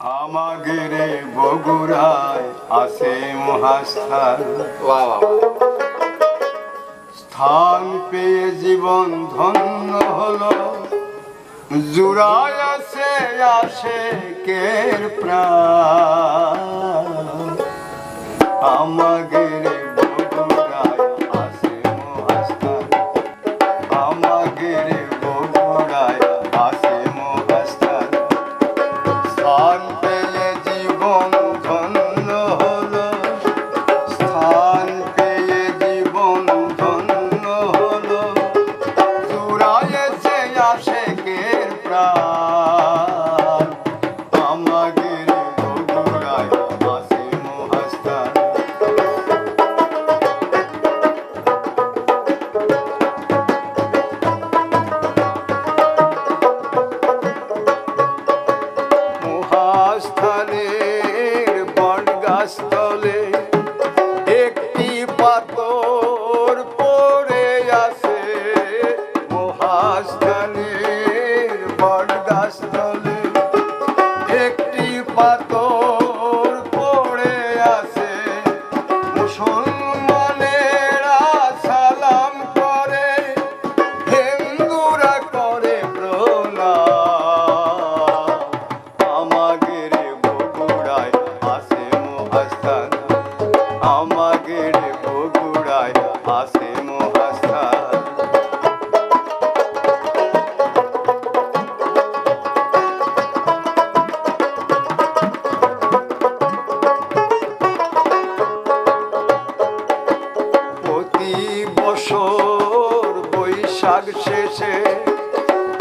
আমাদের বগুড়ায় আসে মহাস্থান। স্থান পেয়ে জীবন ধন্য হলো। জুড়ায় আছে আসে কের প্রাণ। আমাদের মহাস্থানের বনগাছতলে একটি পাথর পড়ে আছে। মহাস্থানের বনগাছতলে একটি পাথর আমাদের বগুড়ায় আছে মহাস্থান। প্রতি বছর বৈশাখ শেষে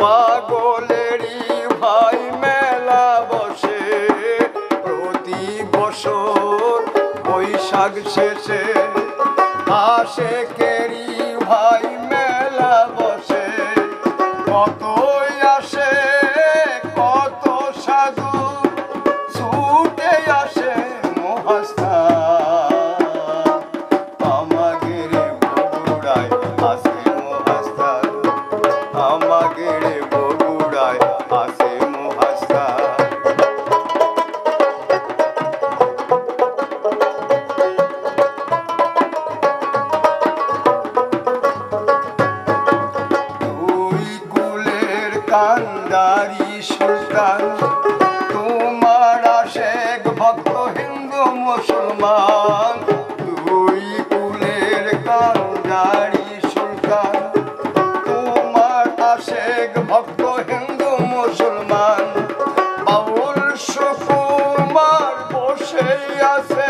পাগলেরই ভাই মেলা বসে। প্রতি বছর বৈশাখ শেষে আসে কেরি ভাই। কান্দারি সুলতান, তোমার আশেক ভক্ত হিন্দু মুসলমান। দুই কুলের কান্দারি সুলতান, তোমার আশেক ভক্ত হিন্দু মুসলমান। বাউল সুকুমার বসে আছে